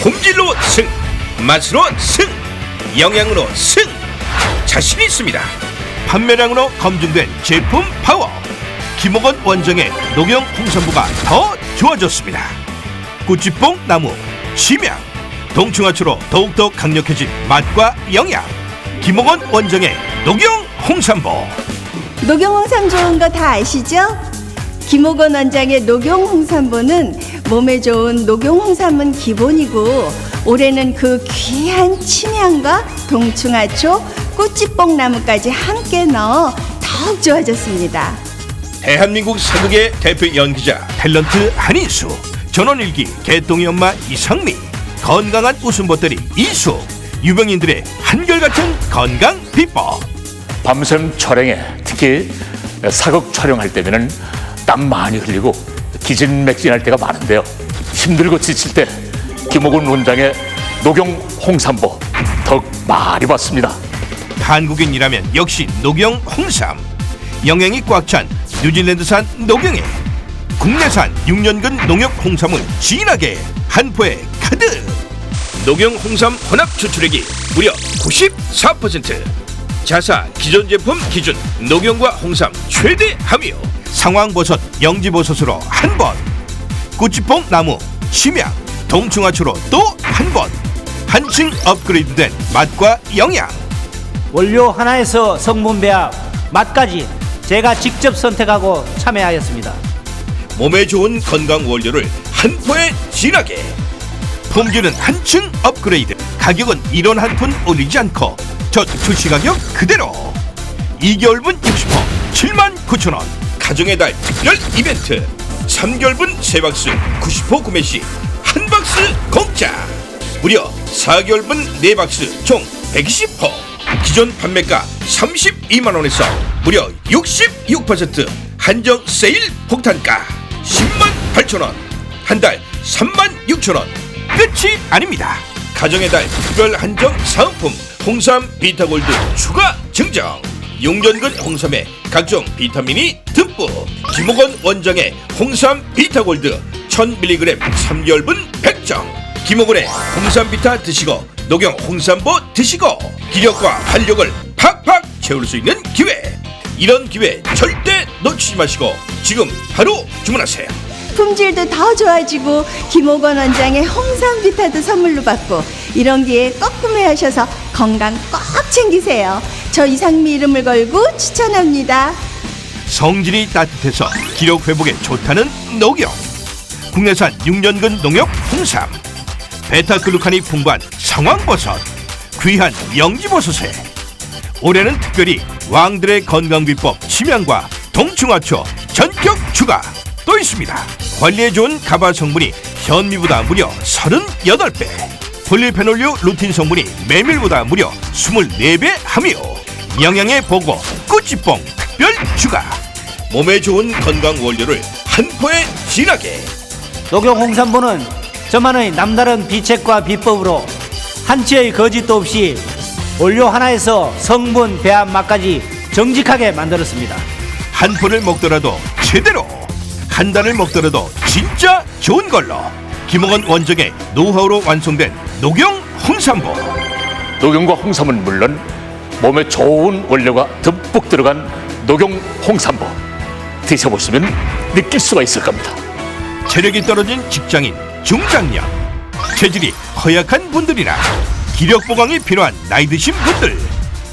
품질로 승, 맛으로 승, 영양으로 승. 자신 있습니다. 판매량으로 검증된 제품 파워. 김옥원 원정의 녹용 홍삼부가 더 좋아졌습니다. 꾸찌뽕 나무, 심양, 동충하초로 더욱더 강력해진 맛과 영양. 김옥원 원정의 녹용 홍삼보. 녹용 홍삼 좋은 거 다 아시죠? 김옥원 원장의 녹용 홍삼보는 몸에 좋은 녹용홍삼은 기본이고 올해는 그 귀한 침향과 동충하초, 꾸찌뽕나무까지 함께 넣어 더욱 좋아졌습니다. 대한민국 사극의 대표 연기자 탤런트 한인수 전원일기 개똥이 엄마 이상미 건강한 웃음보따리 이수 유명인들의 한결같은 건강 비법 밤샘 촬영에 특히 사극 촬영할 때면은 땀 많이 흘리고 기진맥진할 때가 많은데요. 힘들고 지칠 때 김옥은 원장의 녹용 홍삼보 덕 많이 받습니다. 한국인이라면 역시 녹용 홍삼 영양이 꽉 찬 뉴질랜드산 녹용에 국내산 6년근 농협 홍삼을 진하게 한 포에 가득 녹용 홍삼 혼합 추출액이 무려 94% 자사 기존 제품 기준 녹용과 홍삼 최대 함유 상황버섯 영지버섯으로 한 번. 꾸치뽕 나무 심양 동충하초로 또 한 번. 한층 업그레이드된 맛과 영양. 원료 하나에서 성분 배합, 맛까지 제가 직접 선택하고 참여하였습니다. 몸에 좋은 건강 원료를 한 포에 진하게. 품질은 한층 업그레이드. 가격은 이런 한 푼 올리지 않고 저 출시 가격 그대로. 2개월분 60호 7만 9천 원 가정의 달 특별 이벤트 3개월분 세 박스 90호 구매 시 한 박스 공짜 무려 4개월분 네 박스 총 120호 기존 판매가 32만 원에서 무려 66% 한정 세일 폭탄가 10만 8천 원, 한 달 3만 6천 원. 끝이 아닙니다. 가정의 달 특별 한정 사은품 홍삼 비타골드 추가 증정. 용전근 홍삼에 각종 비타민이 듬뿍. 김옥원 원장의 홍삼 비타골드 1000mg 3개월분 100정. 김옥원의 홍삼 비타 드시고 녹용 홍삼보 드시고 기력과 활력을 팍팍 채울 수 있는 기회. 이런 기회 절대 놓치지 마시고 지금 바로 주문하세요. 품질도 더 좋아지고 김옥원 원장의 홍삼 비타도 선물로 받고 이런 기회에 꼭 구매하셔서 건강 꼭 챙기세요. 저 이상미 이름을 걸고 추천합니다. 성질이 따뜻해서 기력 회복에 좋다는 녹용 국내산 6년근 농협 홍삼. 베타글루칸이 풍부한 상황버섯. 귀한 영지버섯에. 올해는 특별히 왕들의 건강비법 침향과 동충하초 전격 추가 또 있습니다. 관리에 좋은 가바 성분이 현미보다 무려 38배 폴리페놀류 루틴 성분이 메밀보다 무려 24배 함유. 영양의 보고 꾸찌뽕 특별 추가. 몸에 좋은 건강 원료를 한 포에 진하게. 녹용 홍삼보는 저만의 남다른 비책과 비법으로 한치의 거짓도 없이 원료 하나에서 성분 배합 맛까지 정직하게 만들었습니다. 한 포를 먹더라도 제대로. 한 달을 먹더라도 진짜 좋은 걸로 김홍원 원정의 노하우로 완성된 녹용 홍삼보. 녹용과 홍삼은 물론 몸에 좋은 원료가 듬뿍 들어간 녹용 홍삼보. 드셔보시면 느낄 수가 있을 겁니다. 체력이 떨어진 직장인 중장년. 체질이 허약한 분들이나 기력 보강이 필요한 나이 드신 분들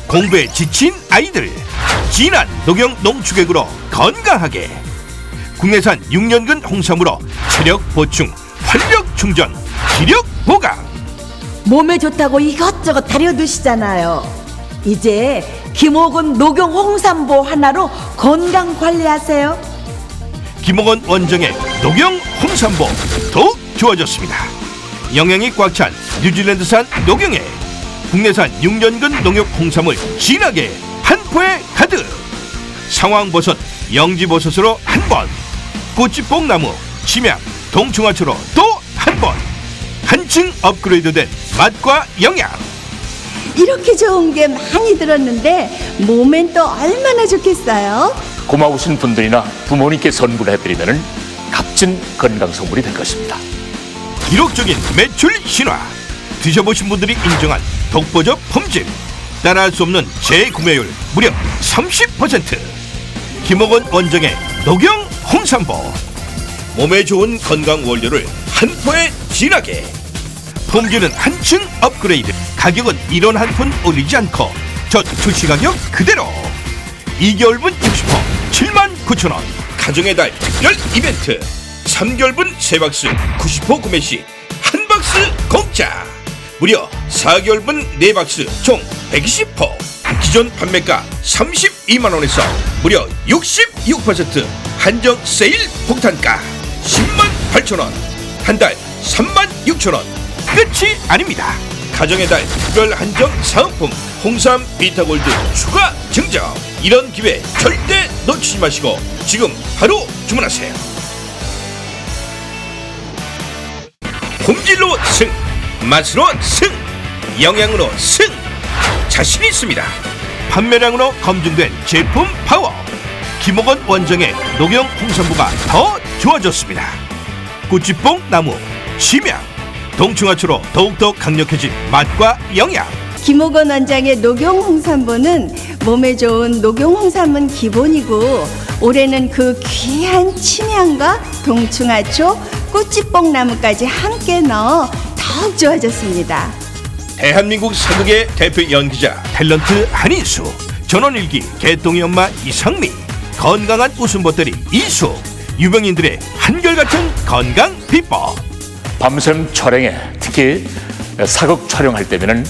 공부에 지친 아이들 진한 녹용 농축액으로 건강하게. 국내산 6년근 홍삼으로 체력 보충 활력 충전 기력 보강 몸에 좋다고 이것저것 다려 드시잖아요. 이제 김옥은 녹용 홍삼보 하나로 건강 관리하세요. 김홍원 원정의 녹용 홍삼보 더욱 좋아졌습니다. 영양이 꽉 찬 뉴질랜드산 녹용에 국내산 6년근 농협 홍삼을 진하게 한 포에 가득 상황버섯, 영지버섯으로 한 번 꼬치뽕나무, 침향, 동충하초로 또 한 번. 한층 업그레이드된 맛과 영양. 이렇게 좋은 게 많이 들었는데 몸엔 또 얼마나 좋겠어요? 고마우신 분들이나 부모님께 선물해드리면 값진 건강 선물이 될 것입니다. 기록적인 매출 신화. 드셔보신 분들이 인정한 독보적 품질. 따라할 수 없는 재구매율 무려 30% 김옥원 원정의 녹용 홍삼보 몸에 좋은 건강 원료를 한 포에 진하게. 품질은 한층 업그레이드. 가격은 이런 한푼 올리지 않고 저 출시 가격 그대로. 2개월분 60호 7만 9천 원. 가정의 달 특별 이벤트. 3개월분 세 박스 90호 구매 시 한 박스 공짜. 무려 4개월분 네박스 총 120호 기존 판매가 32만 원에서 무려 66% 한정 세일 폭탄가 10만 8천 원한 달 3만 6천 원. 끝이 아닙니다. 가정의 달 특별 한정 사은품 홍삼 비타골드 추가 증정. 이런 기회 절대 놓치지 마시고 지금 바로 주문하세요. 품질로 승 맛으로 승 영양으로 승. 자신 있습니다. 판매량으로 검증된 제품 파워. 김옥원 원정의 녹용 홍삼부가 더 좋아졌습니다 꾸찌뽕 나무 심양 동충하초로 더욱더 강력해진 맛과 영양 김옥원 원장의 녹용 홍삼보는 몸에 좋은 녹용 홍삼은 기본이고 올해는 그 귀한 침향과 동충하초, 꾸찌뽕 나무까지 함께 넣어 더욱 좋아졌습니다. 대한민국 사극의 대표 연기자 탤런트 한인수 전원일기 개똥이 엄마 이상미 건강한 웃음보따리 이수 유명인들의 한결같은 건강 비법 밤샘 촬영에 특히 사극 촬영할 때면은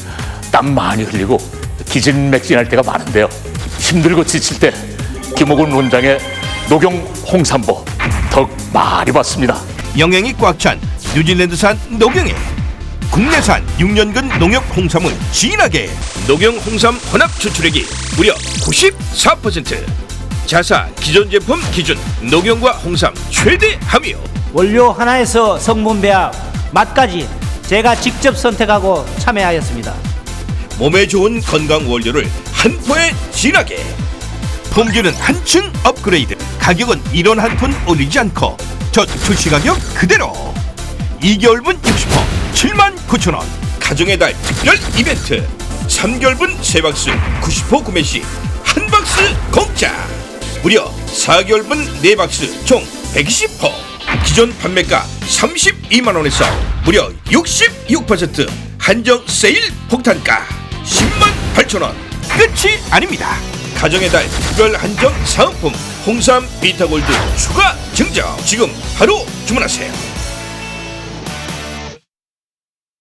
땀 많이 흘리고 기진맥진할 때가 많은데요. 힘들고 지칠 때 김옥은 원장의 녹용 홍삼보 덕 많이 받습니다. 영양이 꽉 찬 뉴질랜드산 녹용에 국내산 6년근 농협 홍삼을 진하게 녹용 홍삼 혼합 추출액이 무려 94% 자사 기존 제품 기준 녹용과 홍삼 최대 함유. 원료 하나에서 성분 배합, 맛까지 제가 직접 선택하고 참여하였습니다. 몸에 좋은 건강 원료를 한 포에 진하게. 품질은 한층 업그레이드. 가격은 이런 한푼 올리지 않고 저 출시 가격 그대로. 2개월분 60호 7만 9천 원. 가정의 달 특별 이벤트. 3개월분 세 박스 90호 구매 시 한 박스 공짜 무려 4개월분 네박스 총 120호. 기존 판매가 32만 원에서 무려 66% 한정 세일 폭탄가 10만 8천 원. 끝이 아닙니다. 가정의 달 특별 한정 사은품 홍삼 비타골드 추가 증정. 지금 바로 주문하세요